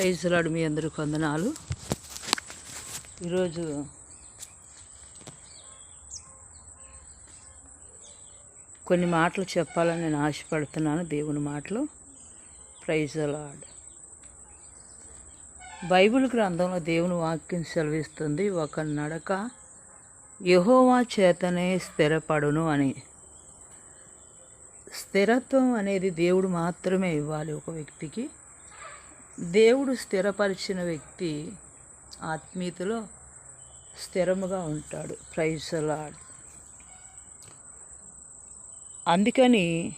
ప్రైజ్లాడు మీ అందరికి కొందనాలు ఈరోజు కొన్ని మాటలు చెప్పాలని నేను ఆశపడుతున్నాను దేవుని మాటలు. ప్రైజ్లాడ్. బైబిల్ గ్రంథంలో దేవుని వాక్యం సెలవిస్తుంది ఒక నడక యహోవా చేతనే స్థిరపడును అని. స్థిరత్వం అనేది దేవుడు మాత్రమే ఇవ్వాలి ఒక వ్యక్తికి. దేవుడు స్థిరపరిచిన వ్యక్తి ఆత్మీయతలో స్థిరముగా ఉంటాడు. ప్రైజలాడ్ అందుకని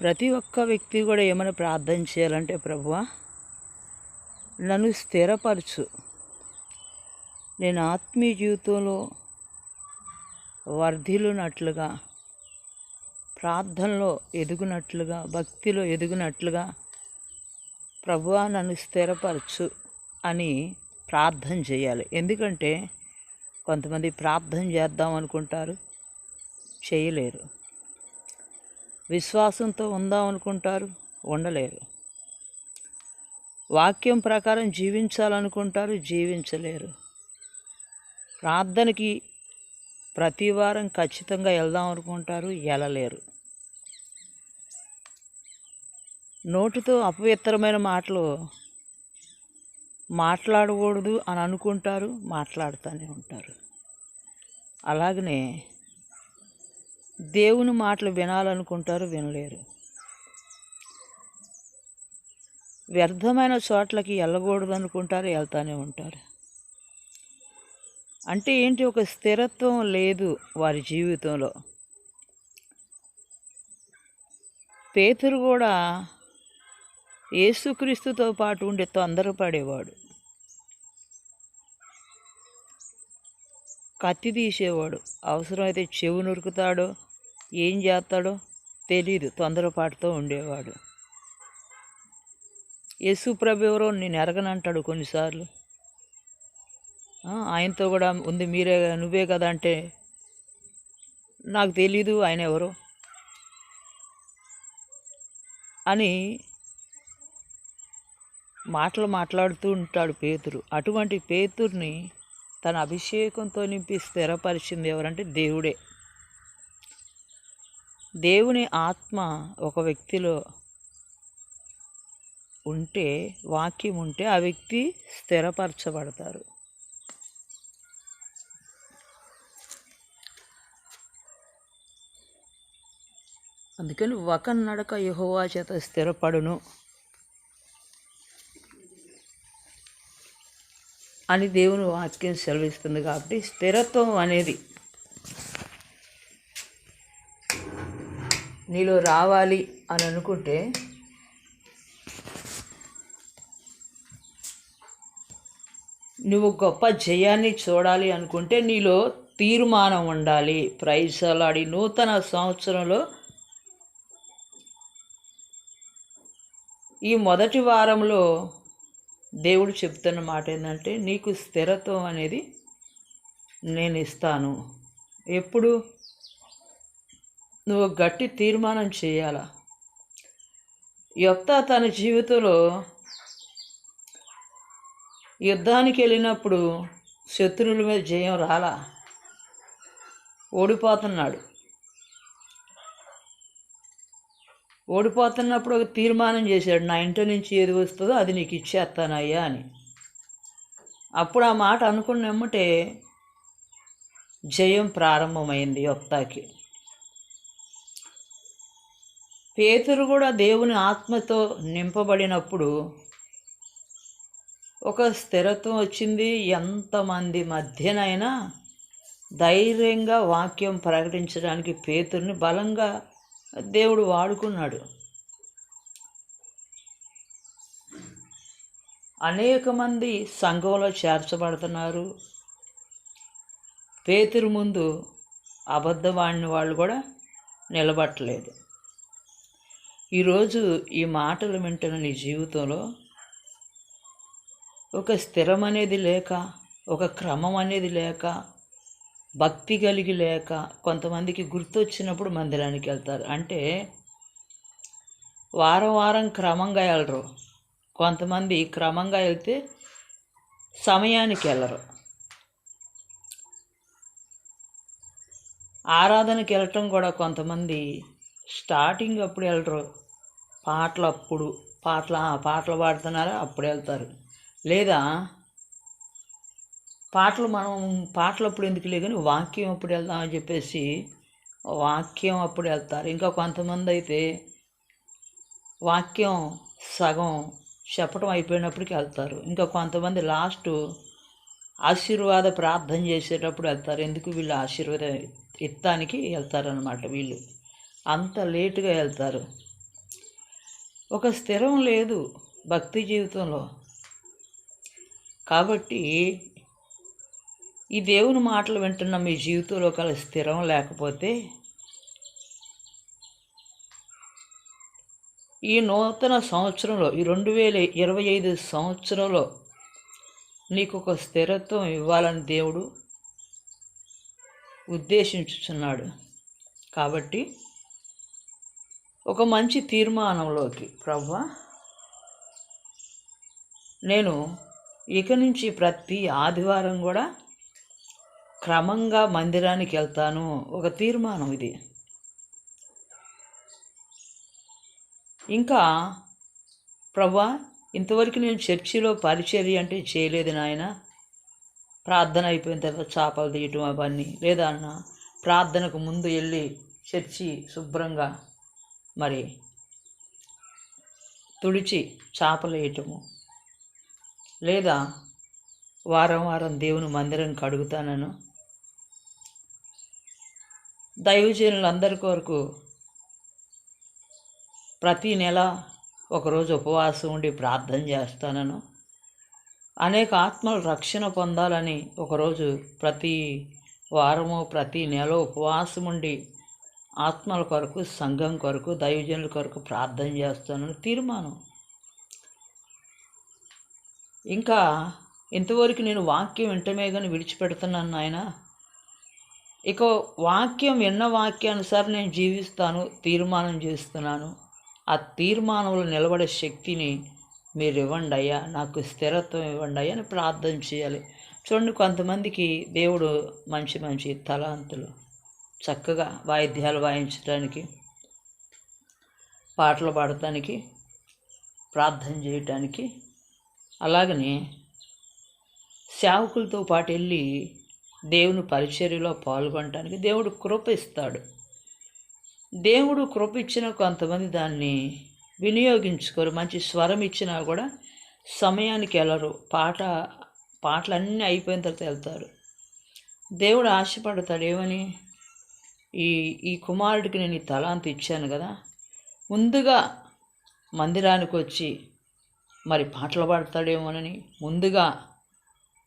ప్రతి ఒక్క వ్యక్తి కూడా ఏమైనా ప్రార్థన చేయాలంటే ప్రభువా నన్ను స్థిరపరచు. నేను ఆత్మీయ జీవితంలో వర్ధిలునట్లుగా ప్రార్థనలో ఎదుగునట్లుగా భక్తిలో ఎదుగునట్లుగా ప్రభువా నన్ను స్థిరపరచు అని ప్రార్థన చేయాలి. ఎందుకంటే కొంతమంది ప్రార్థన చేద్దాం అనుకుంటారు చేయలేరు. విశ్వాసంతో ఉందాం అనుకుంటారు ఉండలేరు. వాక్యం ప్రకారం జీవించాలనుకుంటారు జీవించలేరు. ప్రార్థనకి ప్రతి వారం ఖచ్చితంగా వెళ్దాం అనుకుంటారు వెళ్ళలేరు. నోటితో అపవిత్రమైన మాటలు మాట్లాడకూడదు అని అనుకుంటారు మాట్లాడుతూనే ఉంటారు. అలాగనే దేవుని మాటలు వినాలనుకుంటారు వినలేరు. వ్యర్థమైన చోట్లకి వెళ్ళకూడదు అనుకుంటారు వెళ్తూనే ఉంటారు. అంటే ఏంటి? ఒక స్థిరత్వం లేదు వారి జీవితంలో. పేతురు కూడా ఏసుక్రీస్తుతో పాటు ఉండే తొందరపడేవాడు కత్తి తీసేవాడు. అవసరమైతే చెవు నొరుకుతాడో ఏం చేస్తాడో తెలీదు. తొందరపాటుతో ఉండేవాడు. యేసు ప్రభు ఎవరో నేను ఎరగనంటాడు కొన్నిసార్లు. ఆయనతో కూడా ఉంది మీరే నువ్వే కదా అంటే నాకు తెలీదు ఆయన ఎవరో అని మాటలు మాట్లాడుతూ ఉంటాడు పేతురు. అటువంటి పేతుర్ని తన అభిషేకంతో నింపి స్థిరపరిచింది ఎవరంటే దేవుడే. దేవుని ఆత్మ ఒక వ్యక్తిలో ఉంటే వాక్యం ఉంటే ఆ వ్యక్తి స్థిరపరచబడతారు. అందుకని ఒక నడక యహోవా చేత స్థిరపడును. అని దేవుని వాక్యం సెలవిస్తుంది కాబట్టి స్థిరత్వం అనేది నీలో రావాలి అని అనుకుంటే నువ్వు గొప్ప జయాన్ని చూడాలి అనుకుంటే నీలో తీర్మానం ఉండాలి. ప్రైజలాడి నూతన సంవత్సరంలో ఈ మొదటి వారంలో దేవుడు చెప్తున్న మాట ఏంటంటే నీకు స్థిరత్వం అనేది నేను ఇస్తాను. ఎప్పుడు? నువ్వు గట్టి తీర్మానం చేయాలా? యొక్త తన జీవితంలో యుద్ధానికి వెళ్ళినప్పుడు శత్రువుల మీద జయం రాలా? ఓడిపోతున్నాడు. ఓడిపోతున్నప్పుడు ఒక తీర్మానం చేశాడు నా ఇంటి నుంచి ఏది వస్తుందో అది నీకు ఇచ్చేస్తానయ్యా అని. అప్పుడు ఆ మాట అనుకున్న ఎమ్మటే జయం ప్రారంభమైంది యొక్తాకి. పేతురు కూడా దేవుని ఆత్మతో నింపబడినప్పుడు ఒక స్థిరత్వం వచ్చింది. ఎంతమంది మధ్యనైనా ధైర్యంగా వాక్యం ప్రకటించడానికి పేతుర్ని బలంగా దేవుడు వాడుకున్నాడు. అనేక మంది సంఘంలో చేర్చబడుతున్నారు. పేతురు ముందు అబద్ధవాడిని వాళ్ళు కూడా నిలబట్టలేదు. ఈరోజు ఈ మాటలు వింటున్న నీ జీవితంలో ఒక స్థిరం అనేది లేక ఒక క్రమం అనేది లేక భక్తి కలిగి లేక కొంతమందికి గుర్తొచ్చినప్పుడు మందిరానికి వెళ్తారు. అంటే వారం వారం క్రమంగా వెళ్ళరు. కొంతమంది క్రమంగా వెళ్తే సమయానికి వెళ్ళరు. ఆరాధనకి వెళ్ళటం కూడా కొంతమంది స్టార్టింగ్ అప్పుడు వెళ్ళరు. పాటలు అప్పుడు పాటలు పాటలు పాడుతున్నారా అప్పుడు వెళ్తారు. లేదా పాటలు మనం పాటలు అప్పుడు ఎందుకు లేదు కానీ వాక్యం అప్పుడు వెళ్దామని చెప్పేసి వాక్యం అప్పుడు వెళ్తారు. ఇంకా కొంతమంది అయితే వాక్యం సగం చెప్పడం అయిపోయినప్పటికి వెళ్తారు. ఇంకా కొంతమంది లాస్ట్ ఆశీర్వాద ప్రార్థన చేసేటప్పుడు వెళ్తారు. ఎందుకు వీళ్ళు ఆశీర్వాద ఎత్తానికి వెళ్తారనమాట వీళ్ళు. అంత లేటుగా వెళ్తారు. ఒక స్థిరం లేదు భక్తి జీవితంలో. కాబట్టి ఈ దేవుని మాటలు వింటున్న మీ జీవితంలో కల స్థిరం లేకపోతే ఈ నూతన సంవత్సరంలో ఈ రెండు వేల ఇరవై ఐదు సంవత్సరంలో నీకు ఒక స్థిరత్వం ఇవ్వాలని దేవుడు ఉద్దేశించుచున్నాడు. కాబట్టి ఒక మంచి తీర్మానంలోకి ప్రవ్వా నేను ఇక నుంచి ప్రతి ఆదివారం కూడా క్రమంగా మందిరానికి వెళ్తాను. ఒక తీర్మానం ఇది. ఇంకా ప్రభా ఇంతవరకు నేను చర్చిలో పరిచర్య అంటే చేయలేదు నాయన. ప్రార్థన అయిపోయిన తర్వాత చేపలు తీయటం అవన్నీ. లేదా అన్న ప్రార్థనకు ముందు వెళ్ళి చర్చి శుభ్రంగా మరి తుడిచి చేపలు వేయటము. లేదా వారం వారం దేవుని మందిరం కడుగుతానను దైవజనులందరి కొరకు ప్రతి నెల ఒకరోజు ఉపవాసం ఉండి ప్రార్థన చేస్తానను. అనేక ఆత్మలు రక్షణ పొందాలని ఒకరోజు ప్రతి వారము ప్రతి నెల ఉపవాసం ఉండి ఆత్మల కొరకు సంఘం కొరకు దైవజనుల కొరకు ప్రార్థన చేస్తానని తీర్మానం. ఇంకా ఇంతవరకు నేను వాక్యం వింటమే కానీ విడిచిపెడుతున్నాను నాయన. ఇక వాక్యం ఎన్న వాక్యానుసారం నేను జీవిస్తాను తీర్మానం చేస్తున్నాను. ఆ తీర్మానంలో నిలబడే శక్తిని మీరు ఇవ్వండి అయ్యా నాకు స్థిరత్వం ఇవ్వండి అయ్యా అని ప్రార్థన చేయాలి. చూడండి కొంతమందికి దేవుడు మంచి మంచి తలాంతులు చక్కగా వాయిద్యాలు వాయించడానికి పాటలు పాడటానికి ప్రార్థన చేయటానికి అలాగనే సేవకులతో పాటు వెళ్ళి దేవుని పరిచర్యలో పాల్గొనటానికి దేవుడు కృప ఇస్తాడు. దేవుడు కృప ఇచ్చిన కొంతమంది దాన్ని వినియోగించుకోరు. మంచి స్వరం ఇచ్చినా కూడా సమయానికి వెళ్ళరు పాట పాటలన్నీ అయిపోయిన తర్వాత వెళ్తారు. దేవుడు ఆశపడతాడు ఏమని? ఈ ఈ కుమారుడికి నేను ఈ తలాంతి ఇచ్చాను కదా. ముందుగా మందిరానికి వచ్చి మరి పాటలు పాడతాడేమోనని ముందుగా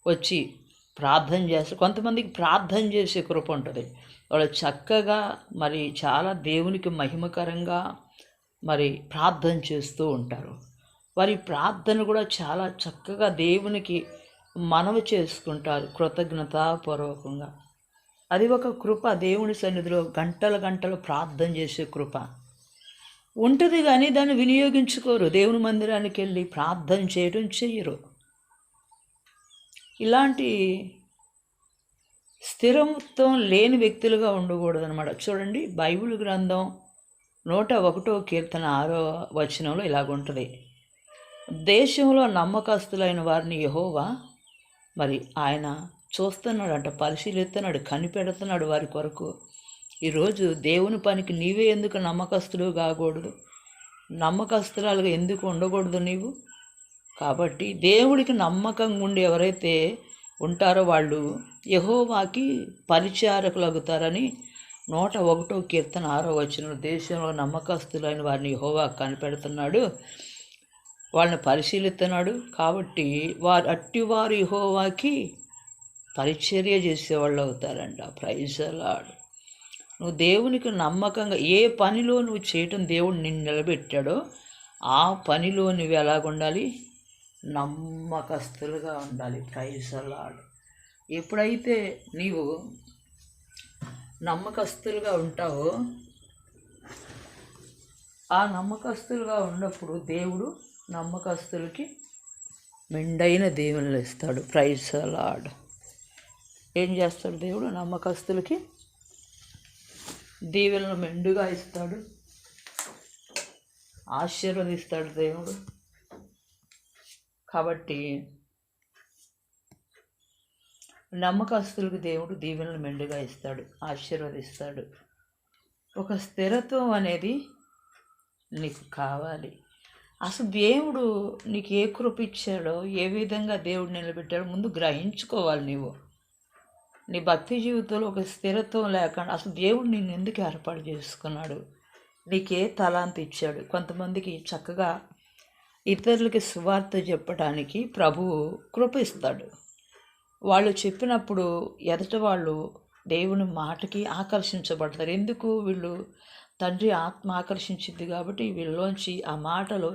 వచ్చి ప్రార్థన చేస్తారు కొంతమందికి ప్రార్థన చేసే కృప ఉంటుంది. వాళ్ళు చక్కగా మరి చాలా దేవునికి మహిమకరంగా మరి ప్రార్థన చేస్తూ ఉంటారు. వారి ప్రార్థన కూడా చాలా చక్కగా దేవునికి మనవి చేసుకుంటారు కృతజ్ఞతాపూర్వకంగా. అది ఒక కృప దేవుని సన్నిధిలో గంటల గంటలు ప్రార్థన చేసే కృప. ఉంటుంది కానీ దాన్ని వినియోగించుకోరు. దేవుని మందిరానికి వెళ్ళి ప్రార్థన చేయడం చెయ్యరు. ఇలాంటి స్థిరత్వం లేని వ్యక్తులుగా ఉండకూడదు అనమాట చూడండి బైబిల్ గ్రంథం నూట ఒకటో కీర్తన ఆరో వచనంలో ఇలాగుంటుంది దేశంలో నమ్మకస్తులైన వారిని యహోవా మరి ఆయన చూస్తున్నాడు అంట పరిశీలిస్తున్నాడు కనిపెడుతున్నాడు వారి కొరకు. ఈరోజు దేవుని పనికి నీవే ఎందుకు నమ్మకస్తులు కాకూడదు? నమ్మకస్తురాలుగా ఎందుకు ఉండకూడదు నీవు? కాబట్టి దేవుడికి నమ్మకంగా ఉండి ఎవరైతే ఉంటారో వాళ్ళు యహోవాకి పరిచారకులగుతారని నూట ఒకటో కీర్తన ఆరో వచ్చిన దేశంలో నమ్మకస్తులైన వారిని యహోవా కనిపెడుతున్నాడు. వాళ్ళని పరిశీలిస్తున్నాడు. కాబట్టి వారు అట్టివారు యహోవాకి పరిచర్య చేసేవాళ్ళు అవుతారంట. ప్రైజలాడు నువ్వు దేవునికి నమ్మకంగా ఏ పనిలో నువ్వు చేయటం దేవుడు నిన్ను నిలబెట్టాడో ఆ పనిలో నువ్వు ఎలాగుండాలి? నమ్మకస్తులుగా ఉండాలి. ప్రైసలాడు ఎప్పుడైతే నీవు నమ్మకస్తులుగా ఉంటావో ఆ నమ్మకస్తులుగా ఉన్నప్పుడు దేవుడు నమ్మకస్తులకి మెండైన దేవుళ్ళు ఇస్తాడు. ప్రైజ్ ఏం చేస్తాడు దేవుడు? నమ్మకస్తులకి దీవెలను మెండుగా ఇస్తాడు. ఆశీర్వదిస్తాడు దేవుడు. కాబట్టి నమ్మకస్తులకు దేవుడు దీవెనలు మెండుగా ఇస్తాడు ఆశీర్వదిస్తాడు. ఒక స్థిరత్వం అనేది నీకు కావాలి. అసలు దేవుడు నీకు ఏ కృప ఇచ్చాడో ఏ విధంగా దేవుడు నిలబెట్టాడో ముందు గ్రహించుకోవాలి నీవు. నీ భక్తి జీవితంలో ఒక స్థిరత్వం లేకుండా అసలు దేవుడు నిన్ను ఎందుకు ఏర్పాటు చేసుకున్నాడు? నీకే తలాంత ఇచ్చాడు. కొంతమందికి చక్కగా ఇతరులకి సువార్త చెప్పడానికి ప్రభువు కృప ఇస్తాడు వాళ్ళు చెప్పినప్పుడు ఎదట వాళ్ళు దేవుని మాటకి ఆకర్షించబడతారు. ఎందుకు? వీళ్ళు తండ్రి ఆత్మ ఆకర్షించింది కాబట్టి వీళ్ళలోంచి ఆ మాటలు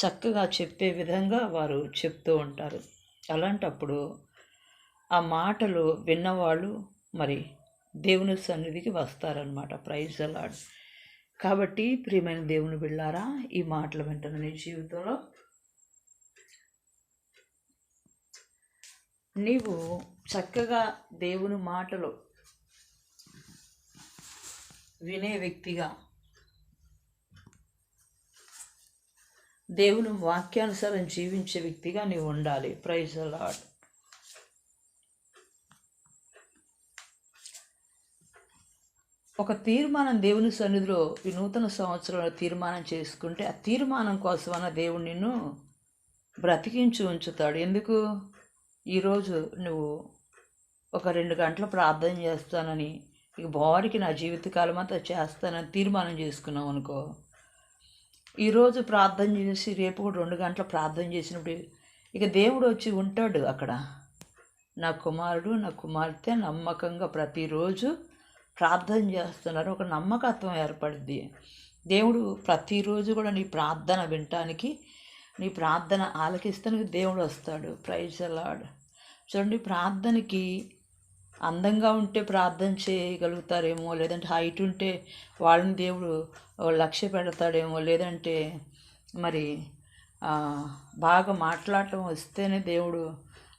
చక్కగా చెప్పే విధంగా వారు చెప్తూ ఉంటారు. అలాంటప్పుడు ఆ మాటలు విన్నవాళ్ళు మరి దేవుని సన్నిధికి వస్తారనమాట ప్రైజ్ అలాడ్ కాబట్టి ప్రియమైన దేవుని బిళ్ళారా ఈ మాటలు వింటున్న నీ జీవితంలో. నీవు చక్కగా దేవుని మాటలు వినే వ్యక్తిగా దేవుని వాక్యానుసారం జీవించే వ్యక్తిగా నీవు ఉండాలి. ప్రైజ్ లాడ్ ఒక తీర్మానం దేవుని సన్నిధిలో ఈ నూతన సంవత్సరంలో తీర్మానం చేసుకుంటే ఆ తీర్మానం కోసమన్న దేవుడు నిన్ను బ్రతికించి ఉంచుతాడు. ఎందుకు? ఈరోజు నువ్వు ఒక రెండు గంటలు ప్రార్థన చేస్తానని ఇక భారీకి నా జీవితకాలం అంతా చేస్తానని తీర్మానం చేసుకున్నావు అనుకో. ఈరోజు ప్రార్థన చేసి రేపు కూడా రెండు గంటలు ప్రార్థన చేసినప్పుడు ఇక దేవుడు వచ్చి ఉంటాడు అక్కడ. నా కుమారుడు నా కుమార్తె నమ్మకంగా ప్రతిరోజు ప్రార్థన చేస్తున్నారు. ఒక నమ్మకత్వం ఏర్పడుద్ది దేవుడు ప్రతిరోజు కూడా నీ ప్రార్థన వినటానికి నీ ప్రార్థన ఆలకిస్తానికి దేవుడు వస్తాడు. ప్రైజ్ అలాడ్ చూడండి ప్రార్థనకి అందంగా ఉంటే ప్రార్థన చేయగలుగుతారేమో లేదంటే హైట్ ఉంటే వాళ్ళని దేవుడు లక్ష్య పెడతాడేమో లేదంటే మరి బాగా మాట్లాడటం వస్తేనే దేవుడు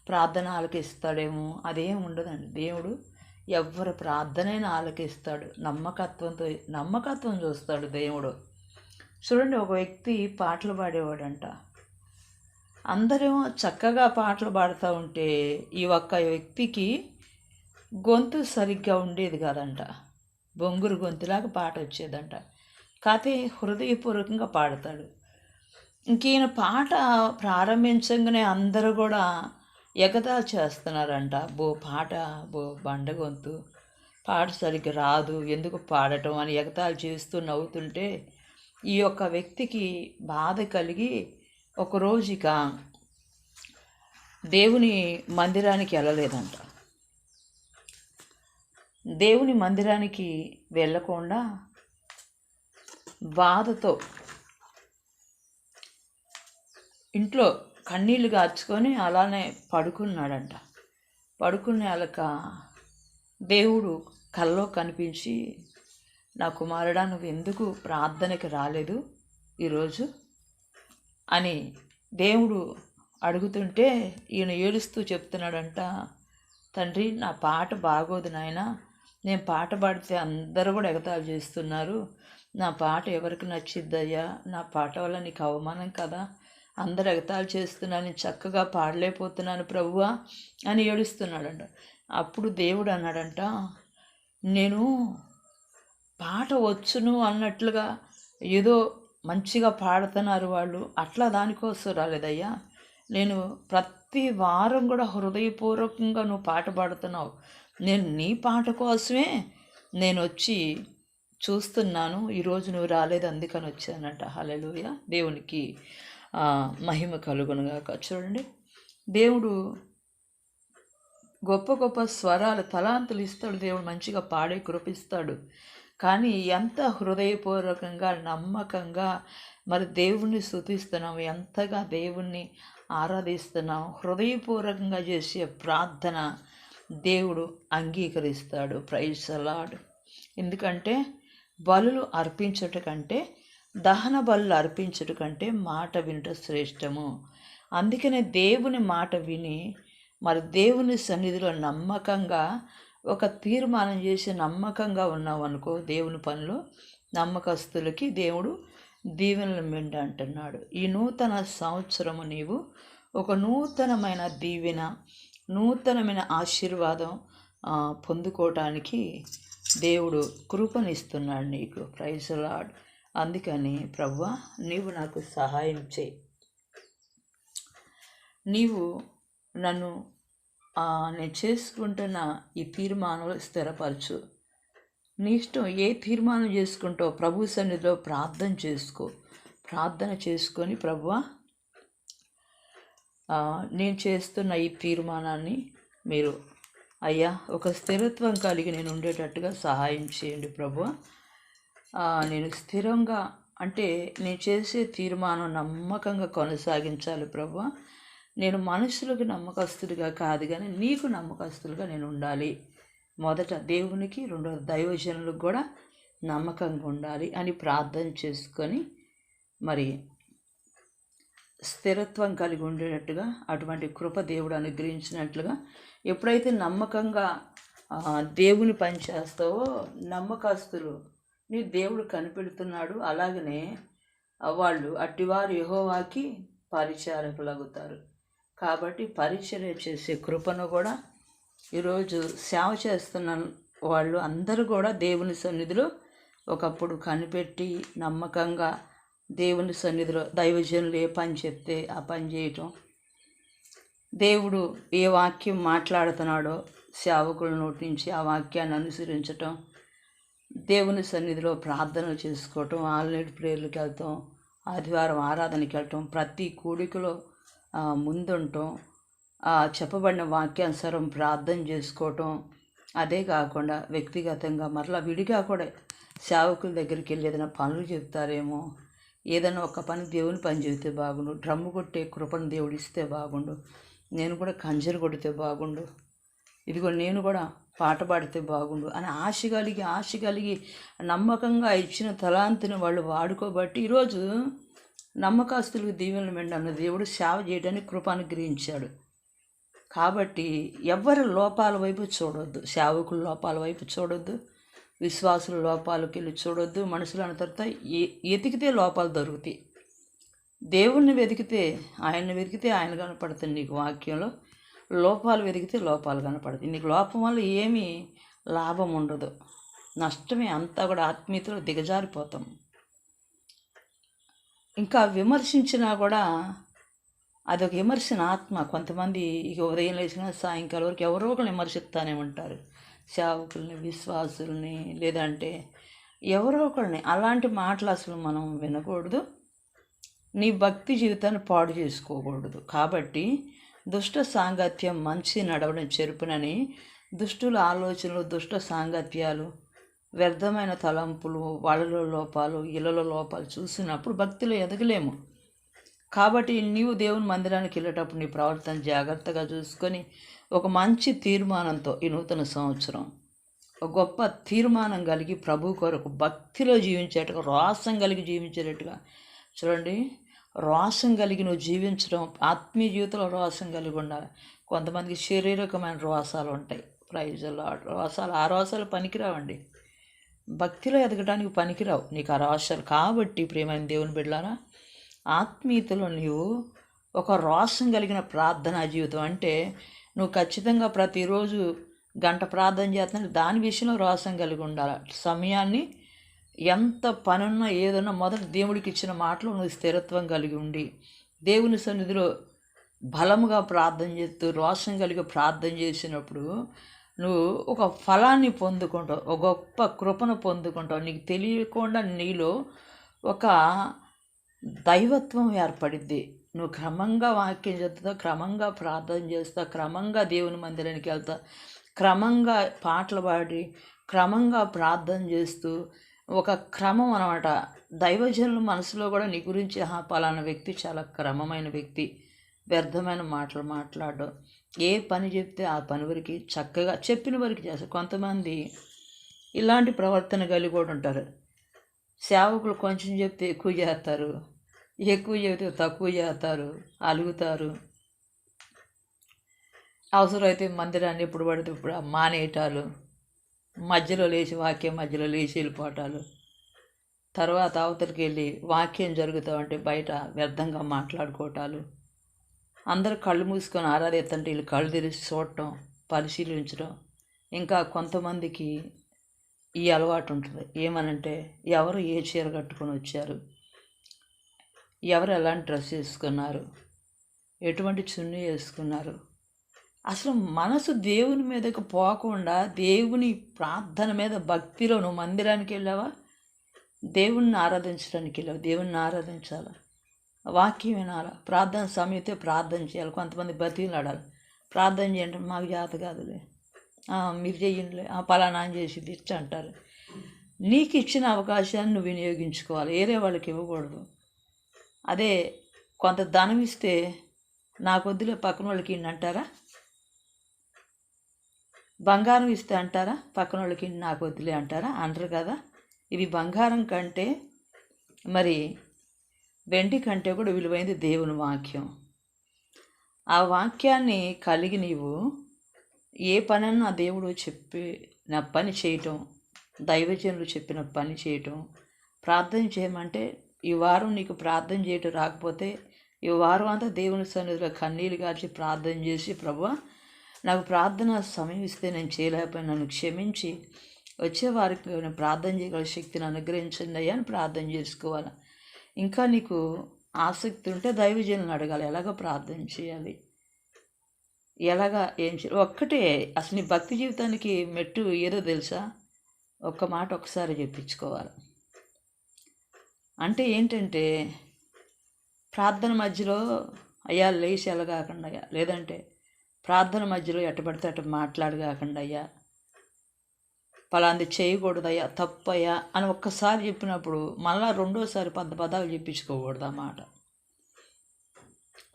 ప్రార్థన ఆలకిస్తాడేమో అదేం ఉండదండి. దేవుడు ఎవరి ప్రార్థనైనా ఆలకిస్తాడు. నమ్మకత్వంతో నమ్మకత్వం చూస్తాడు దేవుడు. చూడండి ఒక వ్యక్తి పాటలు పాడేవాడంట. అందరేమో చక్కగా పాటలు పాడుతూ ఉంటే ఈ ఒక్క వ్యక్తికి గొంతు సరిగ్గా ఉండేది కాదంట. బొంగురు గొంతులాగా పాట వచ్చేదంట. కాకపోతే హృదయపూర్వకంగా పాడతాడు. ఇంక ఈయన పాట ప్రారంభించగానే అందరూ కూడా ఎగతా చేస్తున్నారంట. బో పాట బో బండ గొంతు. పాట సరిగ్గా రాదు. ఎందుకు పాడటం అని ఎగతాలు చేస్తూ నవ్వుతుంటే ఈ యొక్క వ్యక్తికి బాధ కలిగి ఒకరోజు ఇక దేవుని మందిరానికి వెళ్ళలేదంట. దేవుని మందిరానికి వెళ్ళకుండా బాధతో ఇంట్లో కన్నీళ్ళు గార్చుకొని అలానే పడుకున్నాడంట. పడుకునే వాళ్ళక దేవుడు కల్లో కనిపించి నా కుమారుడా నువ్వు ఎందుకు ప్రార్థనకి రాలేదు ఈరోజు? అని దేవుడు అడుగుతుంటే ఈయన ఏడుస్తూ చెప్తున్నాడంట తండ్రి నా పాట బాగోదు నాయన. నేను పాట పాడితే అందరూ కూడా ఎగతాలు చేస్తున్నారు. నా పాట ఎవరికి నచ్చిద్దయ్యా? నా పాట వల్ల నీకు అవమానం కదా. అందరు ఎగతాలు చేస్తున్నాను చక్కగా పాడలేకపోతున్నాను ప్రభువా అని ఏడుస్తున్నాడంట. అప్పుడు దేవుడు అన్నాడంట నేను పాట వచ్చును అన్నట్లుగా ఏదో మంచిగా పాడుతున్నారు వాళ్ళు. అట్లా దానికోసం రాలేదయ్యా. నేను ప్రతి వారం కూడా హృదయపూర్వకంగా నువ్వు పాట పాడుతున్నావు. నేను నీ పాట కోసమే నేను వచ్చి చూస్తున్నాను. ఈరోజు నువ్వు రాలేదు అందుకని వచ్చానంట. హలలుయ దేవునికి మహిమ కలుగునుగాక. చూడండి. దేవుడు గొప్ప గొప్ప స్వరాలు తలాంతులు ఇస్తాడు. దేవుడు మంచిగా పాడే కృపిస్తాడు. కానీ ఎంత హృదయపూర్వకంగా నమ్మకంగా మరి దేవుణ్ణి స్థుతిస్తున్నాం ఎంతగా దేవుణ్ణి ఆరాధిస్తున్నాం హృదయపూర్వకంగా చేసే ప్రార్థన దేవుడు అంగీకరిస్తాడు. ప్రైజ్ అలాడు ఎందుకంటే బలులు అర్పించట కంటే దహన బలు అర్పించడం కంటే మాట వినటం శ్రేష్టము. అందుకనే దేవుని మాట విని మరి దేవుని సన్నిధిలో నమ్మకంగా ఒక తీర్మానం చేసి నమ్మకంగా ఉన్నావు అనుకో దేవుని పనులు నమ్మకస్తులకి దేవుడు దీవెనలు మెండ అంటున్నాడు. ఈ నూతన సంవత్సరము నీవు ఒక నూతనమైన దీవెన నూతనమైన ఆశీర్వాదం పొందుకోవటానికి దేవుడు కృపనిస్తున్నాడు నీకు. ప్రైజ్ లాడ్ అందుకని ప్రవ్వా నీవు నాకు సహాయం చేయి. నీవు నన్ను నేను చేసుకుంటున్న ఈ తీర్మానం స్థిరపరచు. నీ ఇష్టం ఏ తీర్మానం చేసుకుంటావు ప్రభు సన్నిధిలో ప్రార్థన చేసుకో. ప్రార్థన చేసుకొని ప్రభువా నేను చేస్తున్న ఈ తీర్మానాన్ని మీరు అయ్యా ఒక స్థిరత్వం కలిగి నేను ఉండేటట్టుగా సహాయం చేయండి ప్రభు నేను స్థిరంగా అంటే నేను చేసే తీర్మానం నమ్మకంగా కొనసాగించాలి ప్రభు. నేను మనుషులకు నమ్మకస్తుడిగా కాదు కానీ నీకు నమ్మకస్తులుగా నేను ఉండాలి. మొదట దేవునికి రెండో దైవజనులకు కూడా నమ్మకంగా ఉండాలి అని ప్రార్థన చేసుకొని మరి స్థిరత్వం కలిగి ఉండేటట్టుగా అటువంటి కృప దేవుడు అనుగ్రహించినట్లుగా ఎప్పుడైతే నమ్మకంగా దేవుని పని చేస్తావో నమ్మకస్తులు నీ దేవుడు కనిపెడుతున్నాడు. అలాగనే వాళ్ళు అట్టివారు యహోవాకి పరిచారకులగుతారు. కాబట్టి పరిచర్య చేసే కృపను కూడా ఈరోజు సేవ చేస్తున్న వాళ్ళు అందరూ కూడా దేవుని సన్నిధిలో ఒకప్పుడు కనిపెట్టి నమ్మకంగా దేవుని సన్నిధిలో దైవజనులు ఏ పని చెప్తే ఆ పని చేయటం. దేవుడు ఏ వాక్యం మాట్లాడుతున్నాడో సేవకుల నోటి నుంచి ఆ వాక్యాన్ని అనుసరించటం. దేవుని సన్నిధిలో ప్రార్థనలు చేసుకోవటం ఆల్నైట్ ప్రేయర్లకు వెళ్తాం ఆదివారం ఆరాధనకి వెళ్ళటం ప్రతి కూడికలో ముందుంటాం. చెప్పబడిన వాక్యానుసారం ప్రార్థన చేసుకోవటం. అదే కాకుండా వ్యక్తిగతంగా మరలా విడిగా కూడా సేవకుల దగ్గరికి వెళ్ళి ఏదైనా పనులు చెప్తారేమో ఏదైనా ఒక పని దేవుని పని చెబితే బాగుండు డ్రమ్ము కొట్టే కృపను దేవుడు ఇస్తే బాగుండు నేను కూడా కంజరు కొడితే బాగుండు. ఇదిగో నేను కూడా పాట పాడితే బాగుండు అని ఆశ కలిగి ఆశ కలిగి నమ్మకంగా ఇచ్చిన తలాంతిని వాళ్ళు వాడుకోబట్టి ఈరోజు నమ్మకస్తులకు దీవెనలు మెండన్న అన్న దేవుడు సేవ చేయడానికి కృప అనుగ్రహించాడు. కాబట్టి ఎవరి లోపాల వైపు చూడొద్దు. సేవకుల లోపాల వైపు చూడొద్దు. విశ్వాసుల లోపాలకు వెళ్ళి చూడొద్దు. మనుషులు అన్న తర్వాత ఎతికితే లోపాలు దొరుకుతాయి. దేవుణ్ణి వెతికితే ఆయన్ని వెతికితే ఆయన కనపడుతుంది నీకు వాక్యంలో. లోపాలు వెతికితే లోపాలు కనపడతాయి నీకు లోపం వల్ల ఏమీ లాభం ఉండదు. నష్టమే అంతా కూడా ఆత్మీయతలో దిగజారిపోతాం. ఇంకా విమర్శించినా కూడా అదొక విమర్శన ఆత్మ. కొంతమంది ఇక ఉదయం లేచినా సాయంకాలం వరకు ఎవరో ఒకరు విమర్శిస్తానే ఉంటారు. సేవకుల్ని విశ్వాసుల్ని లేదంటే ఎవరో ఒకరిని అలాంటి మాటలు అసలు మనం వినకూడదు. నీ భక్తి జీవితాన్ని పాడు చేసుకోకూడదు. కాబట్టి దుష్ట సాంగత్యం మంచి నడవడం చెరుపునని దుష్టుల ఆలోచనలు దుష్ట సాంగత్యాలు వ్యర్థమైన తలంపులు వాళ్ళలో లోపాలు ఇళ్ళలో లోపాలు చూసినప్పుడు భక్తిలో ఎదగలేము. కాబట్టి నీవు దేవుని మందిరానికి వెళ్ళేటప్పుడు నీ ప్రవర్తన జాగ్రత్తగా చూసుకొని ఒక మంచి తీర్మానంతో ఈ నూతన సంవత్సరం ఒక గొప్ప తీర్మానం కలిగి ప్రభు కొరకు భక్తిలో జీవించేట్టుగా రోసం కలిగి జీవించేటట్టుగా చూడండి. రోసం కలిగి నువ్వు జీవించడం ఆత్మీయ జీవితంలో రోషం కలిగి ఉండాలి కొంతమందికి శారీరకమైన రోషాలు ఉంటాయి. ప్రైజులు రోషాలు ఆ రోసాలు పనికిరావండి. భక్తిలో ఎదగడానికి పనికిరావు. నీకు ఆ రోషాలు కాబట్టి ప్రేమైన దేవుని బిడ్డారా ఆత్మీయతలో నీవు ఒక రోషం కలిగిన ప్రార్థనా జీవితం అంటే నువ్వు ఖచ్చితంగా ప్రతిరోజు గంట ప్రార్థన చేస్తున్నా దాని విషయంలో రోషం కలిగి ఉండాలి. సమయాన్ని ఎంత పనున్నా ఏదన్నా మొదట దేవుడికి ఇచ్చిన మాటలు నువ్వు స్థిరత్వం కలిగి ఉండి దేవుని సన్నిధిలో బలముగా ప్రార్థన చేస్తూ రోషం కలిగి ప్రార్థన చేసినప్పుడు నువ్వు ఒక ఫలాన్ని పొందుకుంటావు ఒక గొప్ప కృపను పొందుకుంటావు. నీకు తెలియకుండా నీలో ఒక దైవత్వం ఏర్పడిద్ది. నువ్వు క్రమంగా వాక్యం చదువుతావు క్రమంగా ప్రార్థన చేస్తావు క్రమంగా దేవుని మందిరానికి వెళ్తావు క్రమంగా పాటలు పాడి క్రమంగా ప్రార్థన చేస్తూ ఒక క్రమం అనమాట దైవజనుల మనసులో కూడా నీ గురించి పలానా వ్యక్తి చాలా క్రమమైన వ్యక్తి వ్యర్థమైన మాటలు మాట్లాడడం. ఏ పని చెప్తే ఆ పని వరకు చక్కగా చెప్పిన వరకు చేస్తారు కొంతమంది ఇలాంటి ప్రవర్తన కలిగి కూడా ఉంటారు. సేవకులు కొంచెం చెప్తే ఎక్కువ చేస్తారు. ఎక్కువ చెబితే తక్కువ చేస్తారు. అలుగుతారు. అవసరమైతే మందిరాన్ని ఎప్పుడు పడితే ఇప్పుడు మానేయటాలు. మధ్యలో లేచి వాక్యం మధ్యలో లేచి వెళ్ళిపోవటాలు. తర్వాత అవతలికి వెళ్ళి వాక్యం జరుగుతూ ఉంటే బయట వ్యర్థంగా మాట్లాడుకోవటాలు. అందరు కళ్ళు మూసుకొని ఆరాధిస్తుంటే వీళ్ళు కళ్ళు తెరిచి చూడటం పరిశీలించడం ఇంకా కొంతమందికి ఈ అలవాటు ఉంటుంది. ఏమనంటే ఎవరు ఏ చీర కట్టుకొని వచ్చారు? ఎవరు ఎలాంటి డ్రెస్ వేసుకున్నారు? ఎటువంటి చున్నీ వేసుకున్నారు? అసలు మనసు దేవుని మీదకి పోకుండా దేవుని ప్రార్థన మీద భక్తిలో నువ్వు మందిరానికి వెళ్ళావా? దేవుణ్ణి ఆరాధించడానికి వెళ్ళావు? దేవుణ్ణి ఆరాధించాలా? వాక్యం వినాలా? ప్రార్థన సమయతే ప్రార్థన చేయాలి. కొంతమంది బతిలాడాలి ప్రార్థన చేయండి మాకు జాత కాదులే. మీరు చెయ్యండిలే పలానా అని చేసి ఇచ్చ అంటారు. నీకు ఇచ్చిన అవకాశాన్ని నువ్వు వినియోగించుకోవాలి. వేరే వాళ్ళకి ఇవ్వకూడదు. అదే కొంత ధనం ఇస్తే నా వద్దులే పక్కన వాళ్ళకి అంటారా? బంగారం ఇస్తే అంటారా? పక్కన వాళ్ళకి నాకు వద్దులే అంటారా? అంటారు కదా. ఇది బంగారం కంటే మరి వెండి కంటే కూడా విలువైంది దేవుని వాక్యం. ఆ వాక్యాన్ని కలిగి నీవు ఏ పనన్నా దేవుడు చెప్పిన పని చేయటం దైవజనులు చెప్పిన పని చేయటం ప్రార్థన చేయమంటే ఈ వారం నీకు ప్రార్థన చేయటం రాకపోతే ఈ వారం అంతా దేవుని సన్నిధిలో కన్నీళ్ళు కాల్చి ప్రార్థన చేసి ప్రభు నాకు ప్రార్థన సమయం ఇస్తే నేను చేయలేకపోయినా. నన్ను క్షమించి వచ్చే వారికి నేను ప్రార్థన చేయగల శక్తిని అనుగ్రహించండి అయ్యా అని ప్రార్థన చేసుకోవాలి. ఇంకా నీకు ఆసక్తి ఉంటే దైవజనులను అడగాలి. ఎలాగ ప్రార్థన చేయాలి? ఎలాగా ఏం చేయాలి ఒక్కటే అసలు నీ భక్తి జీవితానికి మెట్టు ఏదో తెలుసా? ఒక్క మాట ఒకసారి చెప్పించుకోవాలి. అంటే ఏంటంటే ప్రార్థన మధ్యలో అయ్యా లేచి ఎలా కాకుండా లేదంటే ప్రార్థన మధ్యలో ఎట్టబడితే అటు మాట్లాడు కాకుండా అయ్యా. పలాంది చేయకూడదయ్యా తప్పయ్యా అని ఒక్కసారి చెప్పినప్పుడు మళ్ళా రెండోసారి పద పదాలు చెప్పించుకోకూడదు ఆ మాట.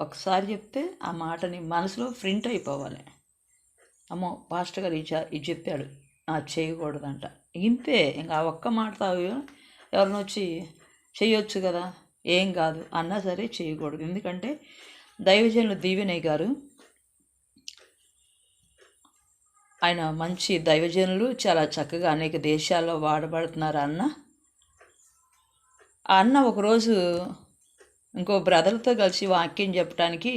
ఒకసారి చెప్తే ఆ మాటని మనసులో ప్రింట్ అయిపోవాలి. అమ్మో పాస్టర్ గారు ఇది ఇది చెప్పాడు ఆ చేయకూడదంట. ఇంతే ఇంకా ఒక్క మాట తాగు ఎవరిని వచ్చి చేయొచ్చు కదా ఏం కాదు అన్నా సరే చేయకూడదు. ఎందుకంటే దైవజనులు దీవెనయ్య గారు ఆయన మంచి దైవజనులు చాలా చక్కగా అనేక దేశాల్లో వాడబడుతున్నారు అన్న. ఆ అన్న ఒకరోజు ఇంకో బ్రదర్తో కలిసి వాక్యం చెప్పడానికి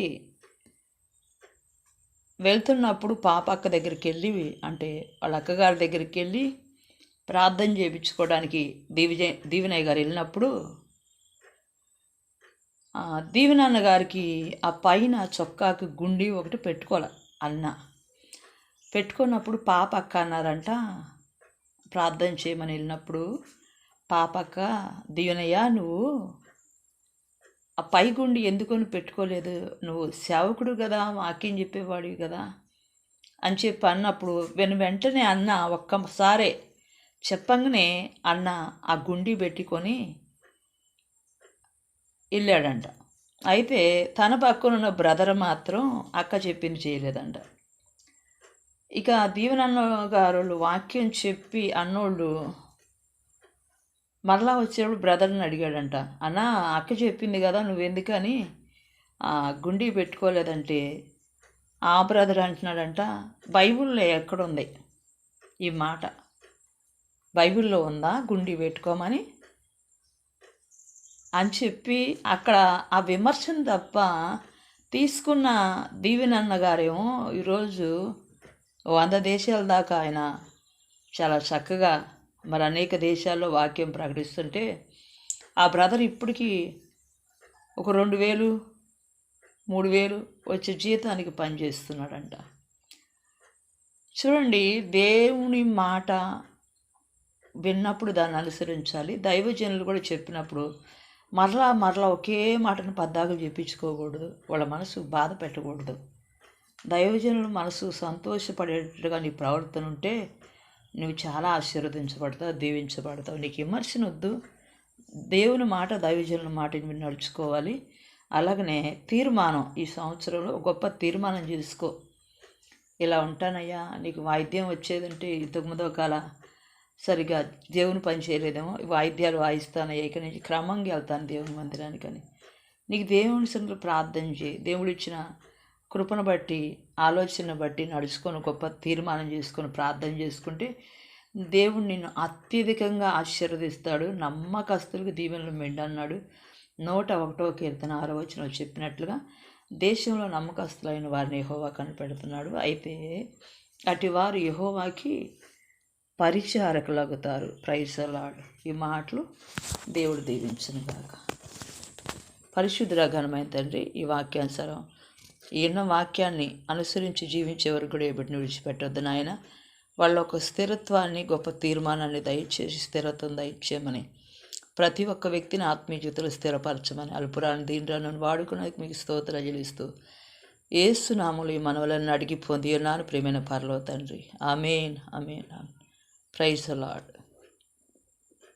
వెళ్తున్నప్పుడు పాప అక్క దగ్గరికి వెళ్ళి అంటే వాళ్ళ అక్కగారి దగ్గరికి వెళ్ళి ప్రార్థన చేయించుకోవడానికి దీవిజ దీవినయ్య గారు వెళ్ళినప్పుడు దీవినాన్న గారికి ఆ పైన చొక్కాకి గుండి ఒకటి పెట్టుకోవాలి అన్న. పెట్టుకున్నప్పుడు పాప అక్క అన్నారంట. ప్రార్థన చేయమని వెళ్ళినప్పుడు పాప అక్క దీవెనయ్య నువ్వు ఆ పై గుండి పెట్టుకోలేదు? నువ్వు సేవకుడు కదా వాక్యం చెప్పేవాడివి కదా అని చెప్పి అన్నప్పుడు వెను వెంటనే అన్న ఒక్కసారే చెప్పంగానే అన్న ఆ గుండి పెట్టుకొని వెళ్ళాడంట. అయితే తన పక్కనున్న బ్రదర్ మాత్రం అక్క చెప్పింది చేయలేదంట. ఇక దీవెనన్న గారు వాక్యం చెప్పి అన్నోళ్ళు మరలా వచ్చేటప్పుడు బ్రదర్ని అడిగాడంట అన్న అక్క చెప్పింది కదా నువ్వెందుకని? ఆ గుండి పెట్టుకోలేదంటే? ఆ బ్రదర్ అంటున్నాడంట బైబిల్లో ఎక్కడుంది ఈ మాట? బైబిల్లో ఉందా? గుండి పెట్టుకోమని? అని చెప్పి అక్కడ ఆ విమర్శను తప్ప తీసుకున్న దీవెనన్న గారేమో ఈరోజు వంద దేశాల దాకా ఆయన చాలా చక్కగా మరి అనేక దేశాల్లో వాక్యం ప్రకటిస్తుంటే ఆ బ్రదర్ ఇప్పటికీ ఒక రెండు వేలు మూడు వేలు వచ్చే జీతానికి పనిచేస్తున్నాడంట. చూడండి దేవుని మాట విన్నప్పుడు దాన్ని అనుసరించాలి. దైవజనులు కూడా చెప్పినప్పుడు మరలా మరలా ఒకే మాటను పద్దాకులు చెప్పించుకోకూడదు. వాళ్ళ మనసు బాధ పెట్టకూడదు. దైవజనుల మనసు సంతోషపడేటట్టుగా నీ ప్రవర్తన ఉంటే నువ్వు చాలా ఆశీర్వదించబడతావు దీవించబడతావు. నీకు విమర్శన వద్దు దేవుని మాట దైవజనుల మాట మీరు నడుచుకోవాలి. అలాగనే తీర్మానం ఈ సంవత్సరంలో గొప్ప తీర్మానం చేసుకో. ఇలా ఉంటానయ్యా నీకు వాయిద్యం వచ్చేదంటే ఇంతకు కాల సరిగా దేవుని పని చేయలేదేమో వాయిద్యాలు వాయిస్తానయ్యా ఇక నుంచి క్రమంగా వెళ్తాను దేవుని మందిరానికని నీకు దేవుని సంగతి ప్రార్థన చేయి. దేవుడు ఇచ్చిన కృపను బట్టి ఆలోచన బట్టి నడుచుకొని గొప్ప తీర్మానం చేసుకొని ప్రార్థన చేసుకుంటే దేవుడు నిన్ను అత్యధికంగా ఆశీర్వదిస్తాడు నమ్మకస్తులకు దీవెనలు మెండన్నాడు. నూట ఒకటో కీర్తన ఆరో వచ్చిన చెప్పినట్లుగా దేశంలో నమ్మకస్తులైన వారిని యహోవా కనిపెడుతున్నాడు. అయితే అటివారు యహోవాకి పరిచారకులగుతారు. ప్రైసలాడు ఈ మాటలు దేవుడు దీవించను గాక. పరిశుద్ధుల ఘనమైన తండ్రి ఈ వాక్యానుసారం ఎన్నో వాక్యాన్ని అనుసరించి జీవించే వరకు కూడా ఎప్పటిని విడిచిపెట్టొద్దు నాయన. వాళ్ళ ఒక స్థిరత్వాన్ని గొప్ప తీర్మానాన్ని దయచేసి స్థిరత్వం దయచేయమని ప్రతి ఒక్క వ్యక్తిని ఆత్మీయ జీవితంలో స్థిరపరచమని అల్పురాన్ని దీనిరాను వాడుకునేందుకు మీకు స్తోత్ర చెల్లిస్తూ ఏసునాములు ఈ మనవలను అడిగి పొంది ఉన్నాను ప్రేమైన పర్లో తండ్రి. Amen amen praise lord